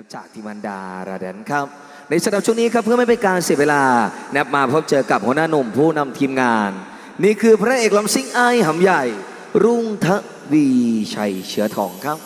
นะครับจากทิมันดาราแดนครับ ในสำหรับช่วงนี้ครับเพื่อไม่เป็นการเสียเวลานะครับมาพบเจอกับหัวหน้าหนุ่มผู้นำทีมงาน นี่คือพระเอกลำซิ่งไอ้หำใหญ่ รุ่งทวีชัยเชื้อทองครับ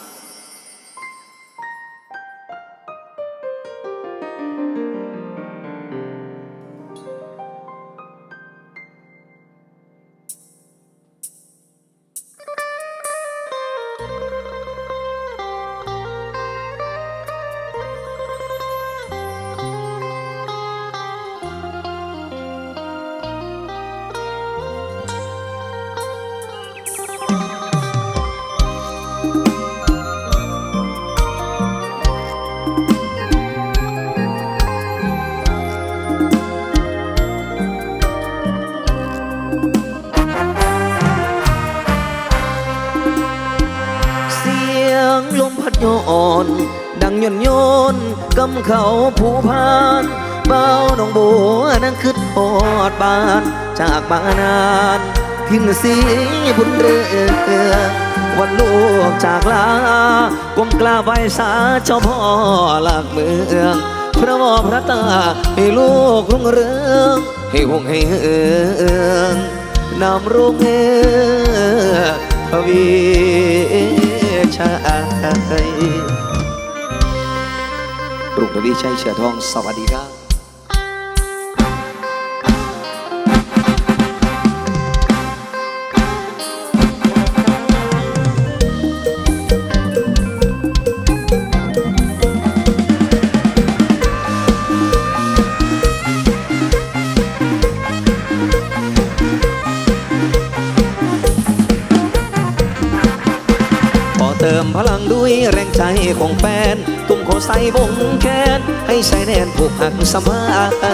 งลมพัดโยนดังยนโยนกำเขาผู้พานเบาหนองบัวนั่งขึ้นหอดบาน จากบ้านนานทิ้นสีบุญเรือวันลูกจากลากลมกล้าไว้สาเจ้าพ่อหลักเมืองพระวอพระตาให้ลูกรุ่งเรืองให้หงให้เฮืองนำรุ่งเฮืองทวี ชายรุ่งทวีชัยเชื้อทองสวัสดีครับ ของแฟนตุ้มขอใส่บงแขนให้ใส่แนนผูกหักสมา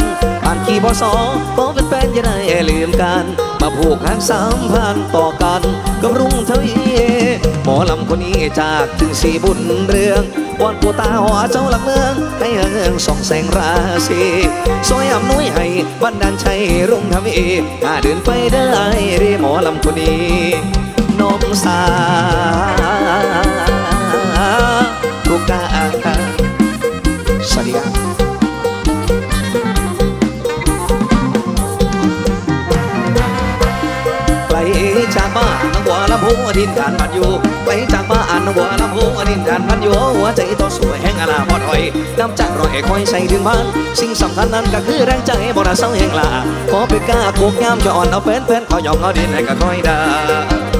นผ่านขี่บอสอขอเป็นแฟนจะได้ลืมกัน มาผูกหักสามพันต่อกันกับรุ่งเทวีหมอลำคนนี้จากถึงสีบุญเรืองวอนปูตาหัวเจ้าหลักเมือง ให้เฮืองส่องแสงราศีซอยอำนวยให้บันดาลชัยรุ่งทวีถ้าเดินไปได้เรหมอลำคนนี้นมสา กกาสวัสดีครับไปจากบ้านน้องบัวลำพูดินการบัดอยู่ไปจากบ้านหัวลำพูดินการบัดอยู่หัวใจตัวสวยแห่งอนาพอดหอยน้ำจากรอยคอยใส่ถึงบ้าน สิ่งสำคัญนั้นก็คือแรงใจบ่ได้เศร้าแห่งลาขอเป็นกล้าโคกยามจะอ่อนเอาแฟนแฟนขอยอมเอาดินให้ก็คอยได้ฝา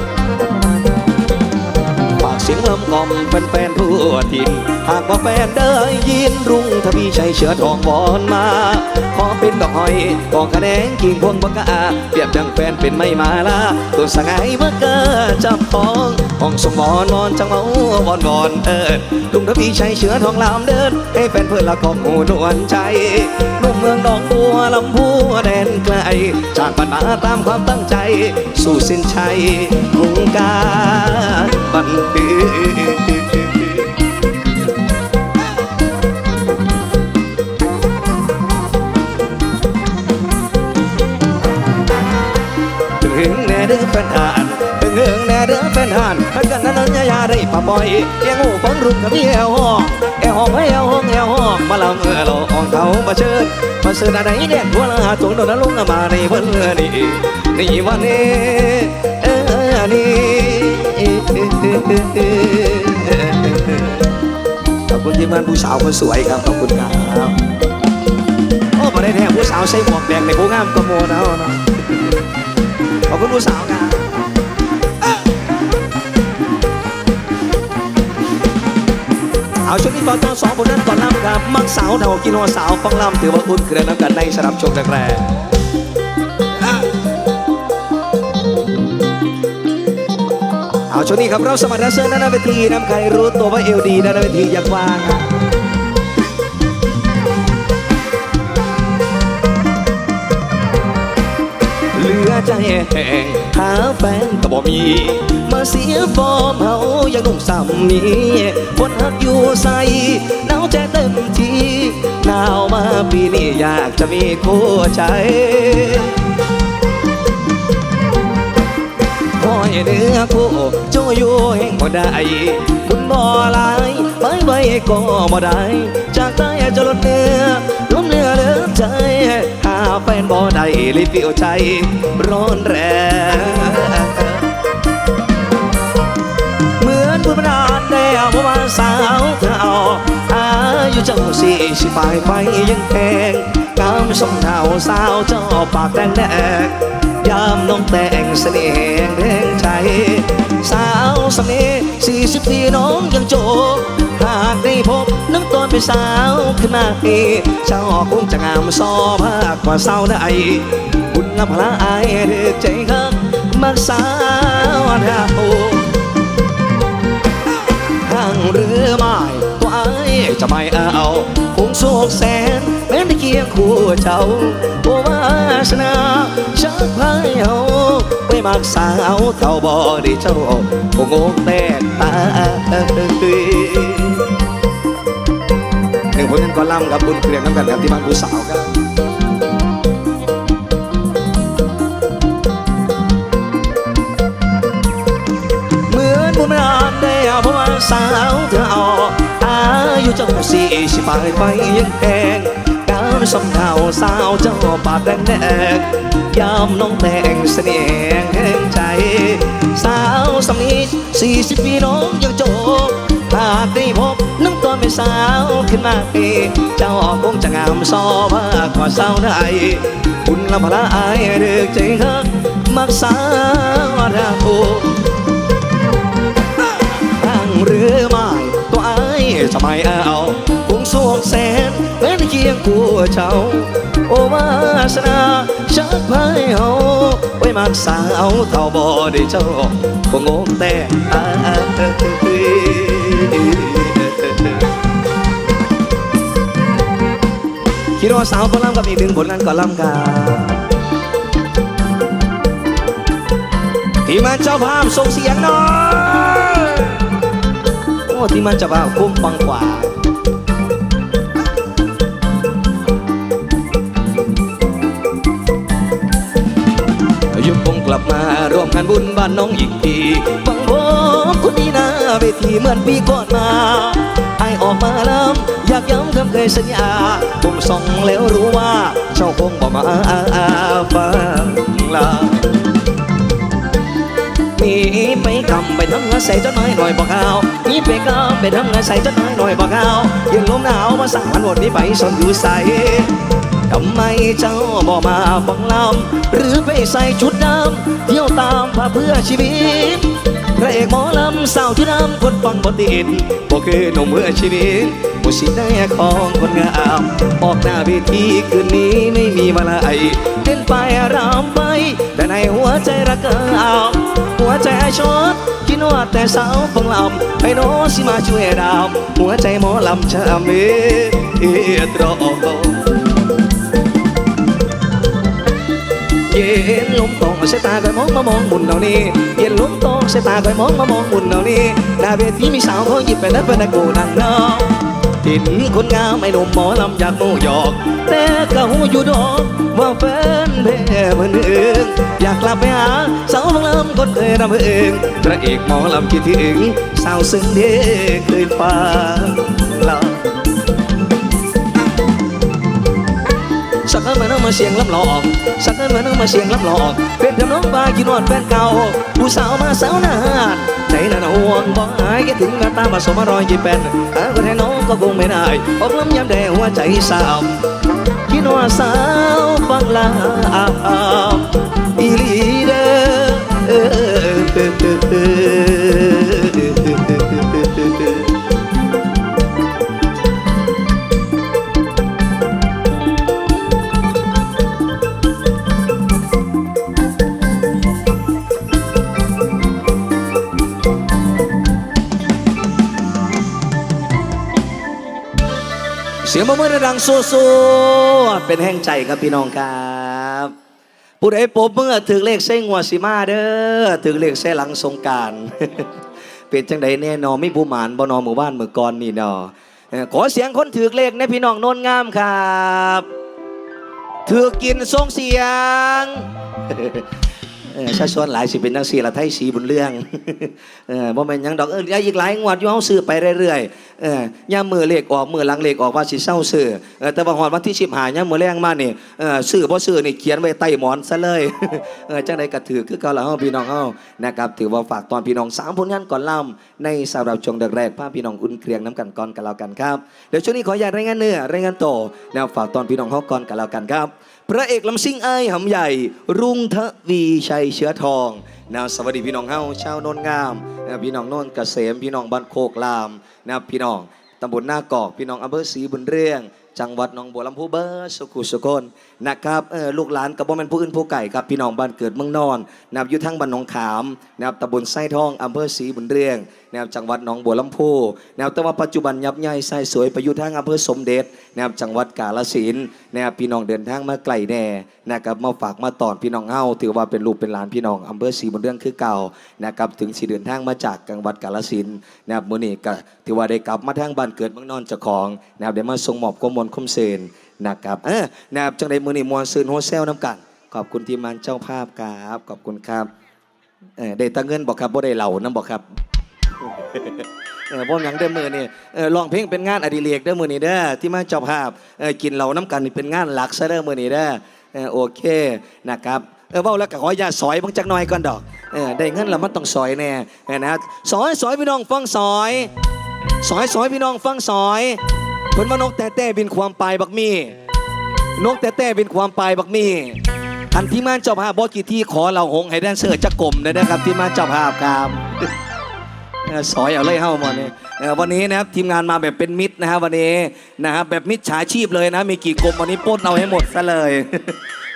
เสียงลำกล่อมแฟนๆทั่วถิ่นหากว่าแฟนได้ยินรุ่งทวีชัยเชื้อทองบอนมา ขอเป็นดอกหอยกองคะแนนกิ่งพวงบังกาเปรียบดังแฟนเป็นไม่มาลาตัวสงายเมื่อเกิจับของห้องสมบอนนอนจังเมาบอนบอนเอิดรุงทวีชัยเชื้อทองลามเดิน ให้แฟนเพื่อนละกองหูนวลใจนุ่มเมืองดองบัวลำพูแดนไกล จากบ้านมาตามความตั้งใจ สู่เส้นชัยมุ่งการบันเทิงถึงหึงแน่เด้อแฟนทานถึงหึงแน่เด้อแฟนทานถ้กันนั้นยายาได้ปะปอยเลี้ยงหูของรุ่งกับพี่แอวห้องแอวห้องให้แอวห้องแอวห้องมาลำเมื่อราอ่อนเขามาเชิญมาเชิญอะไรเด็ดหัวลาตัวโดนลงมาในวันนี้นี่วันนี้เออนี่ ขอบคุณที่มันผู้สาวคนสวยครับ ขอบคุณครับโอ้มาได้แท้ผู้สาวใส่หมวกแดงในผู้งามกระโมนเอาเนาะขอบคุณผู้สาวครับเอาช่วงนี้ก่อนตอนสองคนนั้นก่อนลำครับ มักสาวเท่ากินหัวสาวฟังลำถือว่าอุ่นเครือน้ำกันในสำหรับชมแรกๆ เอาช่วงนี้ครับเราสมัครแดนเซอร์ด้านหน้าเวทีนำใครรู้ตัวว่าเอลดีด้านหน้าเวทีอยากวางเหลือใจแห้งหาแฟนก็บ่มี มาเสียฟอร์มเฮาอยังนุ่มสามีคนหักอยู่ใส่หนาวใจเต็มทีหนาวมาปีนี้อยากจะมีคู่ใจ เนื้อคู่จูอยู่แห่งบ่ได้คุณบ่หลายไปไว้ก็บ่ได้ จากใจจะลดเนื้อล้มเนื้อเลือใจหาแฟนบ่ได้เลยเปลี่ยวใจร้อนแรงเหมือนผู้บรรดาได้เอาว่าสาวเธอเอาอายุเจ้าสี่สิบปลายไปยังแพงกำสมเทาสาวเจ้าปากแดงแดง ยามน้องแต่งเสน่ห์แดงใจ สาวสำเนีสี่สิบปีน้องยังโจหากได้พบน้องตอนเป็นสาวขึ้นมาเอเจ้าคงจะงามซอมากกว่าสาวใดบุญละพละอายเด็กใจข้างมักสาวดาโอทางเรือไม้ตัวไอจะไม่เอาคงโศกแสน ยงคู่เจ้าโอวาสนาชักพายเอาไปมักสาวเท่าบ่ได้เจ้าคงงแตกตาหนึ่งผลงานกอลัมน์กับบุญเกลียงน้ำกันครับที่บ้านผู้สาวครับเหมือนบุญรามได้เอาเพราะว่าสาวเธอเอาอายุเจ้าสี่สิบปลายไปยังแพง สำเนาสาวเจ้าปากแดงแดงยามน้องแต่งเสน่ห์แห่งใจ สาวสำนีสี่สิบปีน้องยังโจกหากได้พบน้องตอนเป็นสาวขึ้นมาเอเจ้าคงจะงามซอมากกว่าสาวใดคุณละพละอายเด็กใจฮักมักสาวราโอทางเรือไม้ตัวไอ้จะไม่เอาคงโศกแสน แม้ในเคียงคู่เจ้า โอวาสนาชักพายเอาไว้มักสาวเท่าบ่ได้เจ้าคงงงแต่ตาคิดว่าสาวก็ล่ำกับอีกหนึ่งผลงานก็ล่ำกันทีมงานเจ้าภาพส่งเสียงหน่อยโอ้ทีมงานเจ้าภาพคุ้มปังกว่า ลับมาร่วมงานบุญบ้านน้องอีกทีฟังผมคนดีนาเวทีเหมือนปีก่อนมาไอออกมาลำอยากย้ำคำเคยสัญญาผมส่องแล้วรู้ว่าเจ้าคงบอกมาฟังลามีไปกำไปทำงานใส่เจ้าน้อยหน่อยบอกเอามีไปกำไปทำงานใส่เจ้าน้อยหน่อยบอกเอายืนลมหนาวมาสั่งมันหมดนี้ไปสนอยู่ใส่ ทำไมเจ้าบอกมาฟังลำหรือไปใส่ชุดดำเที่ยวตามพาเพื่อชีวิตพระเอกหมอลำสาวชุดดำคนฟังบทติดบอกคือหนุ่มเพื่อชีวิตบุสิได้ของคนงามออกหน้าเวทีคืนนี้ไม่มีมาลายเต้นไปรำไป แต่ในหัวใจรักเกอาหัวใจชดคิดว่าแต่สาวฟังลำให้โนสิมาช่วยดามหัวใจหมอลำชะเมเอตรอ นลมตองสตาคอยมองมามองบุญเหล่านี้เย็นลมตองสตาคอยมองมามองบุญเหล่านี้หน้าเวทีมีสาวเขาหยิบไปแล้วเป็นตะโกนังน้องเห็นคนงามไอ้หนุ่มหมอลำอยากโมยอกแต่ก็หูอยู่ดอกว่าแฟนเพ่เหมือนอื่นอยากกลับไปหาสาวฟังลำคนเคยรำเอิงพระเอกหมอลำคิดถึงสาวซึ่งเด็กเคยฟังลำ สักเอิญมาน้องมาเสียงลำหลอกสักเอิญมาน้องมาเสียงลำหลอกเป็นทำน้องบากินนวดแฟนเก่าผู้สาวมาสาวนานใจน่ะน่ะห่วงบ่หายแคิดถึงหน้าตามาสมารอยยิ้มเป็นหาคนให้น้องก็คงไม่ได้ออกลำยำแดงหัวใจสาวกินว่าสาวฟังลาอีลีเด้อ ยงมะม่วดังโซโซเป็นแห่งใจครับพี่น้องครับผู้ใดปบเมื่อถึงเลขเส้งหัวสิมาเด้อถึงเลขเส้หลังสงการเป็นจังใดแน่นอนไม่ผู้หมานบนอหมู่บ้านเมื่อก่อนนี่เนาะเอขอเสียงคนถือเลขในพี่น้องโนนงามครับถือกินทรงเสียง ชาชวนหลายสิเป็นจังซี่ละไทยสีบุญเรื่องเออบ่แม่นยังดอกเอออีกหลายงวดอยู่เฮาซื้อไปเรื่อยๆเออย่ามมือเลขออกมือหลังเลขออกว่าสิเศร้าซื้อเออแต่ว่าฮอดวันที่15ย่ามมือแรงมานี่เออซื้อบ่ซื้อนี่เขียนไว้ใต้หมอนซะเลยเออจังไดก็ถือคือเก่าละเฮาพี่น้องเฮานะครับถือว่าฝากตอนพี่น้องสามผลงานก่อนล่ำในสำหรับช่วงแรกๆพาพี่น้องอุ่นเครียงน้ำกันก่อนกันแล้วกันครับเดี๋ยวช่วงนี้ขออยากรายงานเนื้อรายงานโตอแนวฝากตอนพี่น้องเฮาก่อนกันแล้วกันครับ พระเอกลำซิ่งไอ้หำใหญ่ รุ่งทวีชัยเชื้อทองนะสวัสดีพี่น้องเฮาชาวโนนงามนะพี่น้องโนนเกษมพี่น้องบ้านโคกลามนะพี่น้องตำบลหน้ากอกพี่น้องอำเภอศรีบุญเรือง จังหวัดหนองบัวลำพูเบอร์สุขุสุคนนะครับเออลูกหลานกับบ่แม่นผู้อื่นผู้ไก่ครับพี่น้องบ้านเกิดเมืองนอนนะครับอยู่ทั้งบ้านหนองขามนะครับตำบลไส้ทองอำเภอศรีบุญเรืองนะครับจังหวัดหนองบัวลำพูนะครับแต่ว่าปัจจุบันยับใหญ่ไส้สวยไปอยู่ทางอำเภอสมเด็จนะครับจังหวัดกาฬสินธุ์นะครับพี่น้องเดินทางมาไกลแน่นะครับมาฝากมาตอนพี่น้องเฮาถือว่าเป็นลูกเป็นหลานพี่น้องอำเภอศรีบุญเรืองคือเก่านะครับถึงสิเดินทางมาจากจังหวัดกาฬสินธุ์นะครับมื้อนี้ก็ถือว่าได้กลับมาทางบ้านเกิดเมืองนอนเจ้าของนะครับได้มาส่งมอบข้อมูลคุ้มเซนนะครับเออนะครับจังใดมือนี่มวนซืนโฮเซลน้ำกัน ขอบคุณทีมงานเจ้าภาพครับขอบคุณครับเออได้ตังเงินบอกครับบ่ได้เหล่าน้ำบอกครับเออบ่หยังได้อมือนี่เออร้องเพลงเป็นงานอดิเรกเด้อมือนี่เด้อที่มาเจ้าภาพเออกินเหล่าน้ำกันนี่เป็นงานหลักซะเด้อมือนี่เด้อเออโอเคนะครับเออเว้าแล้วก็ขออย่าสอยเบังจักหน่อยก่อนดอกเออได้เงินแล้วมันต้องสอยแน่นะสอยสอยพี่น้องฟังสอย สอยสอยพี่น้องฟังสอย เพิ่นว่านกแต่แต่บินความปลายบักมี่นกแต่แต่บินความปลายบักมี่อันที่มาเจ้าภาพบอกกี่ที่ขอเราหงให้แดนเซอร์จะกลมเลยนะครับ ที่มาเจ้าภาพครับเออสอยเอาเลยเฮ้ามาเนี่ยวันนี้นะครับทีมงานมาแบบเป็นมิตรนะครับวันนี้นะครับแบบมิตรฉาชีพเลยนะ มีกี่กลมวันนี้ป้นเอาให้หมดซะเลย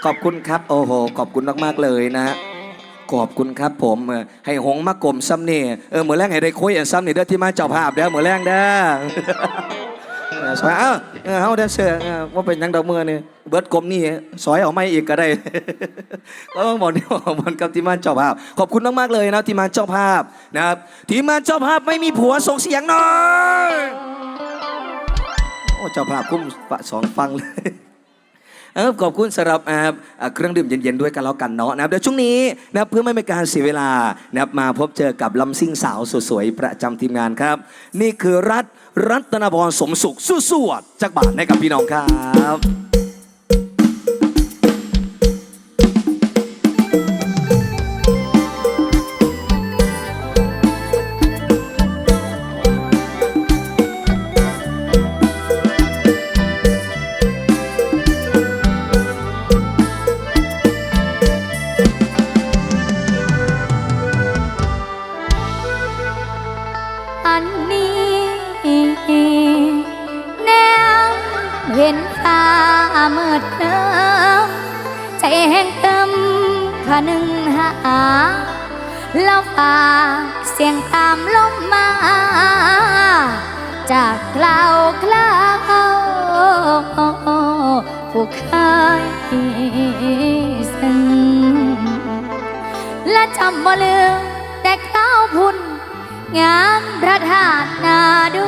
ขอบคุณครับ โอ้โหขอบคุณมากๆเลยนะฮะขอบคุณครับผมให้หงมากลมซ้ำนี่เออเหมือนแรงให้ได้คุยอันซ้ำนี่เด้อที่มาเจ้าภาพเด้อเหมือนแรงเด้อ เออสอยเอ้าเออเฮาแดนเซอร์เออว่าเป็นหยังดอกมือนี่เบิดกลมนี่สอยเอาไม่อีกก็ได้ ก็ต้องบอกนี่ว่ามันกับทีมงานเจ้าภาพ ขอบคุณมากๆเลยนะทีมงานเจ้าภาพนะครับทีมงานเจ้าภาพไม่มีผัวส่งเสียงหน่อยโอ้เจ้าภาพคุ้มฝะสองฟังเลย เออขอบคุณสำหรับอ่าอ่าเครื่องดื่มเย็นๆด้วยกันแล้วกันเนาะนะครับเดี๋ยวช่วงนี้นะครับเพื่อไม่เป็นการเสียเวลานะครับมาพบเจอกับลำซิ่งสาวสวยๆประจำทีมงานครับ นี่คือรัฐ รัตนพรสมสุขสู้สวดจากบ้านให้กับพี่น้องครับ เห็นฟ้าเมื่อเดิมใจแห้งเติมขะหนึ่งหาแล้วฝากเสียงตามลมมา จากคลาวคลาวผู้เคยซึ้งและจำบ่ลืมแต่ข้าวพุ่น งามพระธาตุนาดู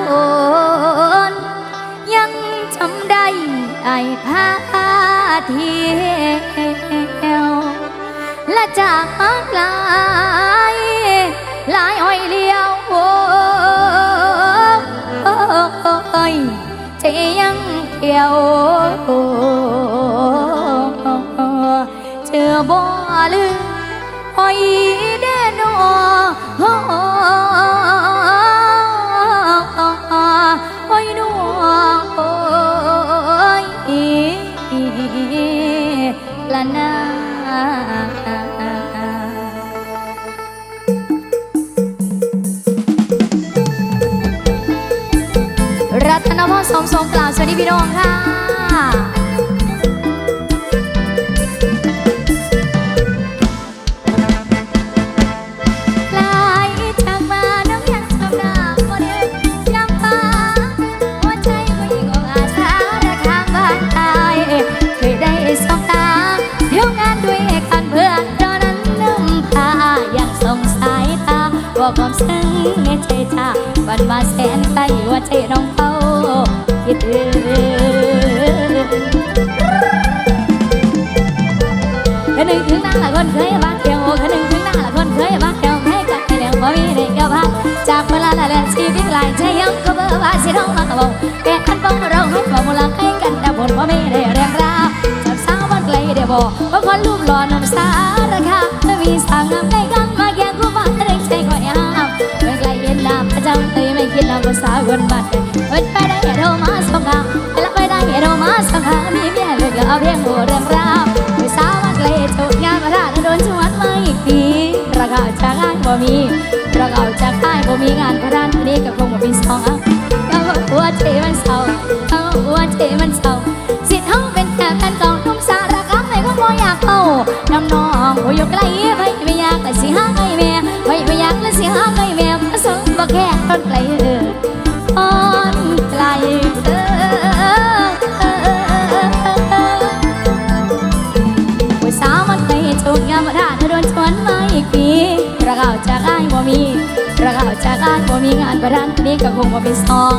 นยัง จำได้ไอ้พาเที่ยวและจากหลายหลายอ้อยเลี้ยวโอ้ยใจยังเกี่ยวเจอบ่ลืมอ้ยเดนอโอ้ ละนารัตนพรสมสงกล่าวสวัสดีพี่น้องค่ะ อกความซึ้งในใจจ้าวันมาแสนใจว่าใจน้องเขาคิดถึงหนึ่งถึงนางละคนเคยบ้านเดียวหนึ่งถึงนางละคนเคยบ้านเดียวให้กันแต่เดี๋ยวพอมีเด็กกับพักจากเวลาละเล่นชีวิตลายใจยังก็เบื่อว่าสิร้องมากระบงแก่ขันบ้องเราให้ความมูลค่ากันแต่บนพอมีได้เรียงราวจับสาวบ้านไกลเดียวบอกว่าคนรูปหล่อนมสารคาไม่มีสางงามใกล้กัน ภาษาคนบ้านเปิดไปได้โทรมาสองคำแล้วไปได้โทรมาสองคำมีเมียเลยก็เอาเพียงหัวเรื่องราวไม่สาวบ้านไกลโจทย์งานมาได้โดนชวนมาอีกทีราคาจะง่ายบ่มีราเอาจากค่ายบ่มีงานพรานนี้ก็คงบ่มีสองอะก็หัวใจมันเศร้าก็หัวใจมันเศร้าสิเฮาเป็นแค่แฟนเก่าทุ่มสารคำในก็บ่อยากเข้าน้ำน้องบ่อยู่ไกลไปไม่อยากแต่สิหาไอแม่ไปไม่อยากและสิหาไอแม่ก็สมบ่แค่ต้นไกลเออ เกาจาก้ายบ่มีงานประดานนี้ก็คงบ่เป็นซอง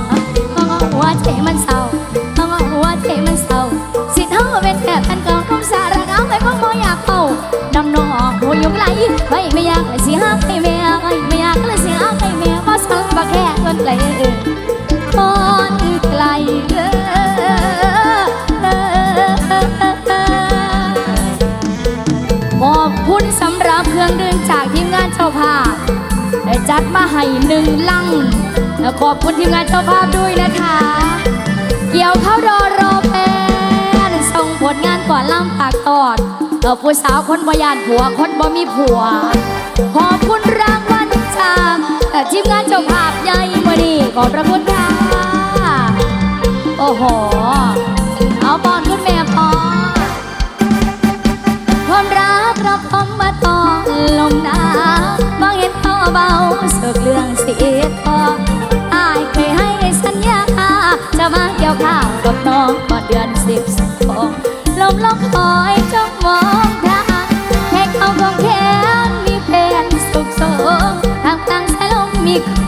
ห้องหัวใจมันเศร้าห้องหัวใจมันเศร้าสิเธอเป็นแค่พันกองคงสารกาไม่คงบ่อยากเข้าดำนองหัวยู่ไกลไปไม่อยากเลยสิหาให้แม่ไปไม่อยากเลยสิหาให้แม่บ่สังบ่แค่คนไกลเออคนไกลเออขอบคุณสำหรับเครื่องดื่มจากทีมงานเจ้าภาพ จัดมาให้หนึ่งลัง ขอบคุณทีมงานเจ้าภาพด้วยนะคะ เกี่ยวเข้ารอรอแฟนส่งผลงานก่อนล่ำปากตอดผู้สาวคนบยานผัว คนบ่มีผัว ขอบคุณรางวัลจากทีมงานเจ้าภาพใหญ่มาดีขอบพระคุณค่ะ โอ้โห เบาเสือกเรื่องเสียทองอายเคยให้สัญญา จะมาเกี่ยวข้าวกับน้องก่อนเดือนสิบสองลมลองคอยจ้องมองทางแค่เขาคงแค้นมีเพนสุขสทางต่างสายลมมีโค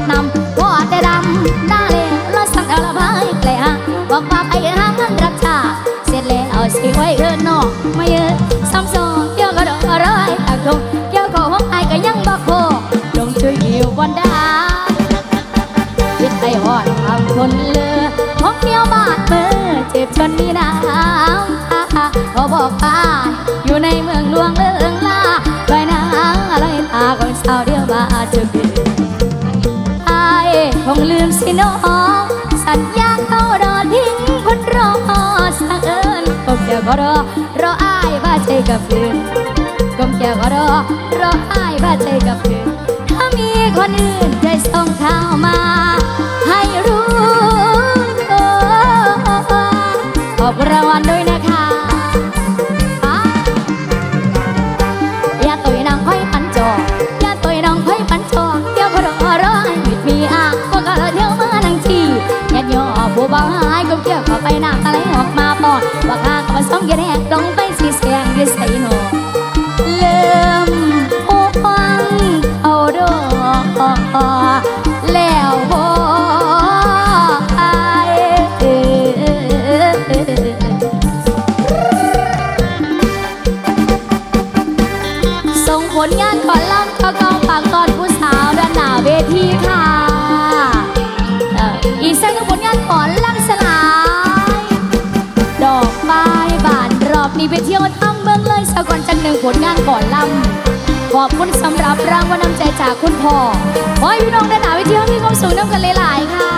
ดนามว่าแต่ดำหน้าเลยรสั่งเอาละพายเกลฮะบอกว่าไปหาเงินรับชาเสร็จแล้วสิไว้เดินนอกไมาเยอะซ้ำซ้อนเกี่ยวกับดอกอะไรตะคงเกี่ยวกับห้องไอ้ก็ยังบอกโคลงช่วยอยู่บนดาคิดไปหอดทำคนเลือของเดียวบาดมือเจ็บจนมีน้ำตาบอกตาอยู่ในเมืองหลวงเลือ ก็แค่ก็รอรออายว่าใจกับคืนก้มแก้วก็รอรออ้ายว่าใจกับคืนถ้ามีคนอื่นใจส่งข่าวมา ให้รู้ขอบรางวัลด้วยนะคะอะอย่าตุยนางค่อยปันจอกอย่าตุยนางค่อยปันจอเดี๋ยวก็รอรอให้มิดมีอ่าก็ก็เที่ยวมานังทียัดย่อผู้บ่าวหายก้มแก้วเข้าไปน้ำตาไหลออกมาปอดว่าข้า ส่องอยันแหกลงไปสีแสงอยืดใส่หนอ ผลงานก่อนลำขอบคุณสำหรับรางวัลน้ำใจจากคุณพ่อขอให้พี่น้องได้หนาไปเที่มีความสุขน้ำกันหลายๆค่ะ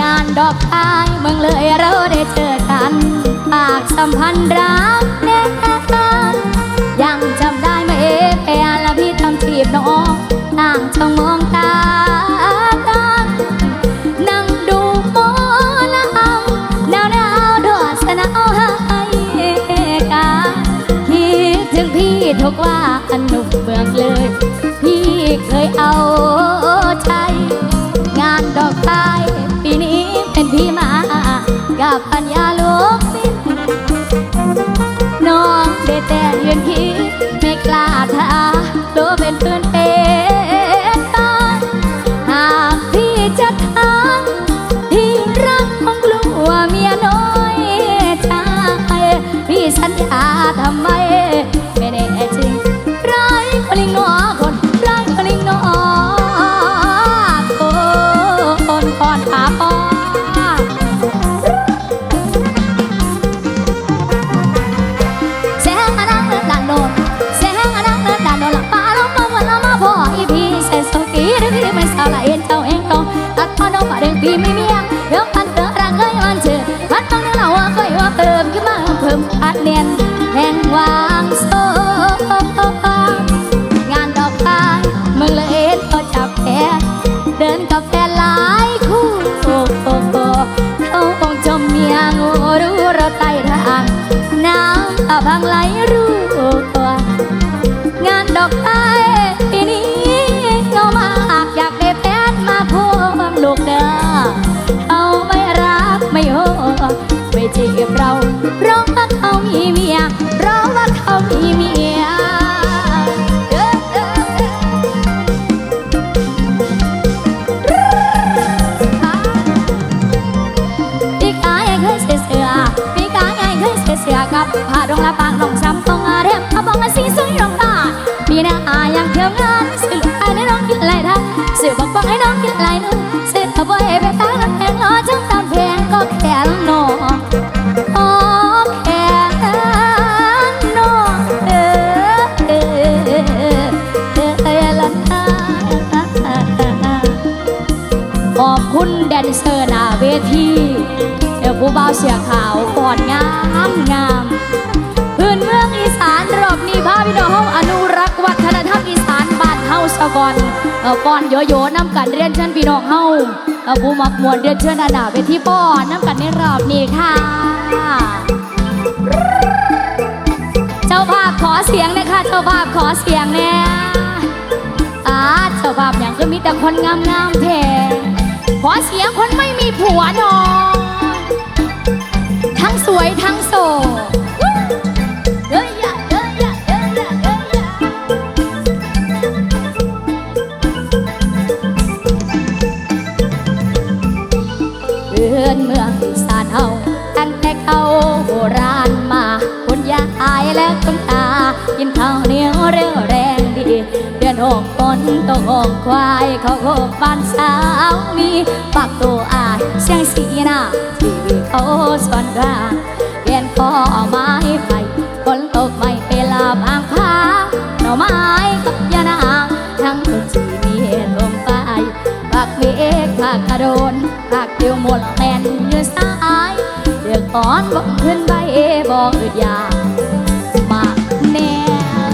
งานดอกไม้เมืองเลยเราได้เจอกันปากสัมพันธ์รักแน่นยังจำได้ไหมเอแฟนและพี่ทำทีบน้อง 挂 พิ่มอัดเนียนแห่งวางโซงานดอกไม้มึงเลยเอ็ดก็จับแขนเดินกับแฟนหลายคู่โอ้โอ้โอ้เขาคงจมเมียงูรู้เราไต่ทางน้ำตาพังไหลรู้ตัวงานดอกไม้ปีนี้เงามากอยากได้แฟนมาพวงลูกเด้อเขาไม่รักไม่โหไม่จีบ กับผ้างละปางดงช้ำตรงอาเรียมอาบองอาสีสวยรองตาปีหน้าอายังเที่ยวงานซื้อลูกค้าให้น้องกินไรท่าซื้อบักบักให้น้องกินไรนึงซื้อตะบอยไปตาน้ำแพงรอจังตามแพงก็แค่นอโอ้แค่นอเออเออเออเออละนาขอบคุณแดนเซอร์หน้าเวทีเดี๋ยวผู้บ่าวเสียขาวก่อนงามงามะก่อนเออป้อนโยโย่น้ำกันเรียนเชิญพี่น้องเฮาเอ่อผู้มักมวนเรียนเชิญหน้าเวทีป้อนน้ำกันในรอบนี้ค่ะ เจ้าภาพขอเสียงนะคะเจ้าภาพขอเสียงแน่อาเจ้าภาพอย่างก็มีแต่คนงามงามแท้ขอเสียงคนไม่มีผัวน่อยทั้งสวยทั้งโสด เขาโบราณมาคุณยายและคุณตา กินข้าวเหนียวเร็วแรงดี เดือนหกฝนตกหงควายเขาโคกบ้านสาวมีปากตัวอายเสียงสีหน้าที่เขาสอนราเรียนข้อไม้ไผ่ฝนตกไม่ไปลาบางพาหน่อไม้กับยานางทั้งคนจีมีลมไปปากเมฆปากกระโดนปากเดียวหมดแผ่น อ้อนบอกขึ้นใบบอกอึดอยามาแนว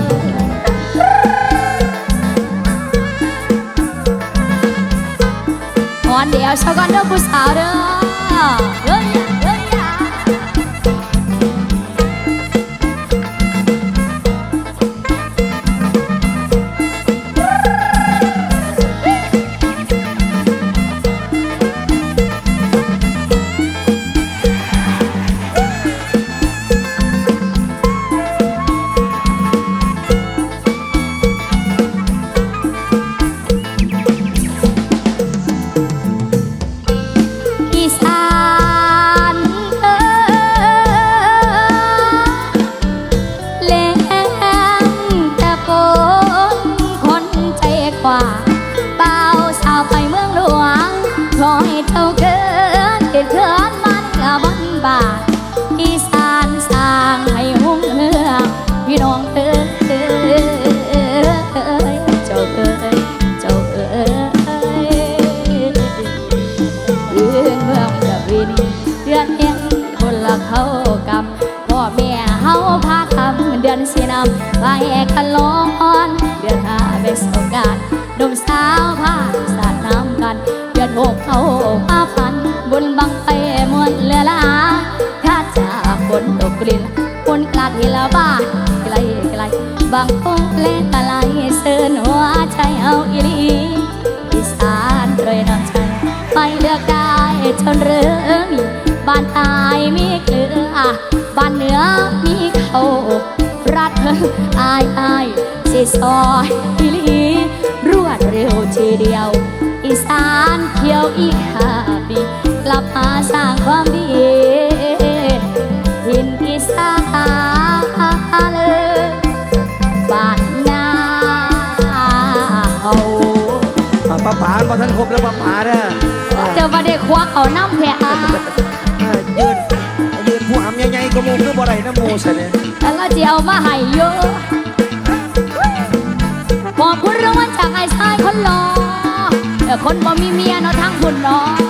อ่อนเดียวชาวกันเด้อผู้สาวเด้อ ได้จนเรืองมีบ้านตายมีเกลือบ้านเหนือมีเขารัดอายอายสิซอยอีลีรวดเร็วทีเดียว อีสานเขียวอีกห้าปีกลับมาสร้างความดีทินอีสานเลยบ้านนาเฮาป้าป๋าพอท่านครบแล้วป้าป๋าเด้อ เจอมาได้ควักเอาน้ำแผลอาอะยืนยืนผู้หำใหญ่ๆก็มูคือบ่ได้นะมูซะเนี่ยแล้วก็จะเอามาให้เยอะขอบคุณรางวัลจากไอ้ชายคนหล่อเดี๋ยวคนบ่มีเมียเนาะทั้งคุณเนาะเ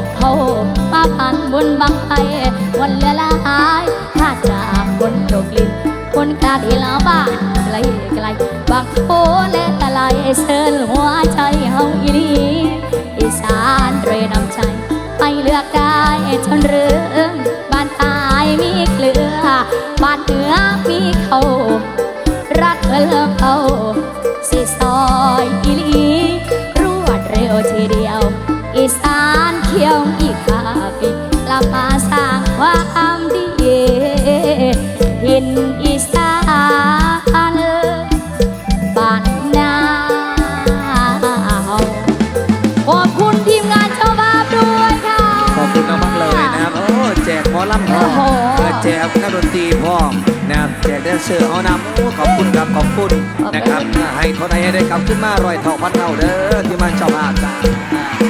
กเขามาพันบุญบังไฟวันเรือละหายถ้าจากคนโจกลินคนกาดีลาบ้านไกลไกลบางโพและตะไลเสิร์หัวใจเฮาอีลีอีสานเรนำใจไปเลือกได้จนเรื่องบ้านตายมีเกลือบ้านเหนือมีเขารักเลิกเขาสิซอยอีลีรวดเร็วทีเดียวานเขียวอีกคาปิกลับมาสร้างความดีหินอีสานบ้านนาเฮาขอบคุณทีมงานเจ้าภาพด้วยค่ะ ขอบคุณมากๆเลยนะครับ โอ้แจกหมอลำพร้อโอ้โหมเออแจกนักดนตรีพร้อมนะครับแจกแดนเซอร์เอานำโอ้ขอบคุณครับขอบคุณนะครับ ให้เท่าใดให้ได้กลับขึ้นมาร้อยเท่าพันเท่าเด้อที่มาเจ้าภาพจ้าข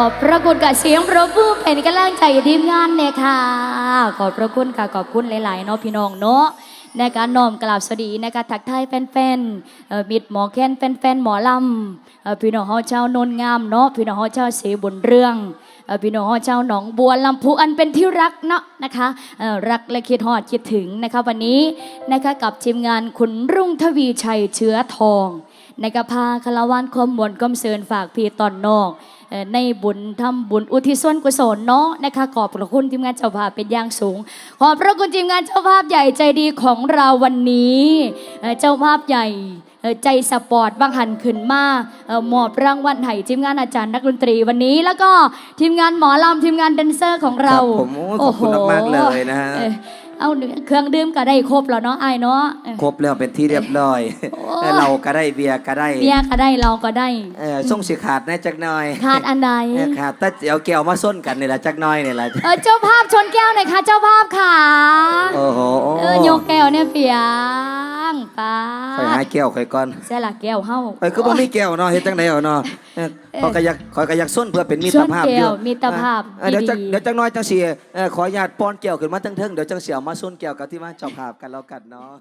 อบพระคุณกับเสียงประมือเป็นกำลังใจทีมงานเนี่ยค่ะ ขอบพระคุณค่ะขอบคุณหลายๆเนาะพี่น้องเนาะในการน้อมกราบสวัสดีในการทักทายแฟนๆมิดหมอแค้นแฟนๆหมอลำพี่น้องเฮาเจ้านนงามเนาะพี่น้องเฮาเจ้าเสีบุญเรื่องพี่น้องเฮาเจ้าหนองบัวลำพูอันเป็นที่รักเนาะนะคะรักและคิดฮอดคิดถึงนะคะวันนี้นะคะกับทีมงานคุณรุ่งทวีชัยเชื้อทองในกพาคาราวานความมวลความเสริญฝากพี่ตอนนอก ในบุญทำบุญอุทิศส่วนกุศลเนาะนะคะขอบพระคุณทีมงานเจ้าภาพเป็นอย่างสูง ขอบพระคุณทีมงานเจ้าภาพใหญ่ใจดีของเราวันนี้เอ่อเจ้าภาพใหญ่เอ่อใจสปอร์ตบางหันขึ้นมาเอ่อมอบรางวัลให้ทีมงานอาจารย์นักดนตรีวันนี้แล้วก็ทีมงานหมอลำทีมงานแดนเซอร์ของเราครับผมโอ้ขอบคุณมากๆเลยนะฮะ เอ่อเอาเครื่องดื่มก็ได้ครบแล้วเนาะไอ้ายเนาะเอ่อครบแล้วเป็นที่เรียบร้อยโอ้เราก็ได้เบียร์ก็ได้เบียร์ก็ได้เราก็ได้ เออส่งสิขาดแน่จักหน่อยขาดอันใด เออขาดแต่เอาแก้วมาส้นกันนี่แหละจักหน่อยนี่แหละเออเจ้าภาพชนแก้วหน่อยค่ะ เจ้าภาพค่ะโอ้โหเออยกแก้วเนี่ยเปียงป้าคอยหาแก้วคอยก่อนใช่ละแก้วเฮาคอยคือบ่มีแก้วเนาะเฮ็ดจังได๋เอาเนาะเออขอยก็อยากขอยก็อยากส้นเพื่อเป็นมิตรภาพส้นแก้วอยู่มิตรภาพเออเดี๋ยวจักดีๆ เดี๋ยวจักหน้อยจังสิเออขออนุญาตป้อนแก้วขึ้นมาเทิงๆเดี๋ยวจังสิเอามาส้นเกี่ยวกับที่มาเจ้าภาพกันแล้วกันเนาะ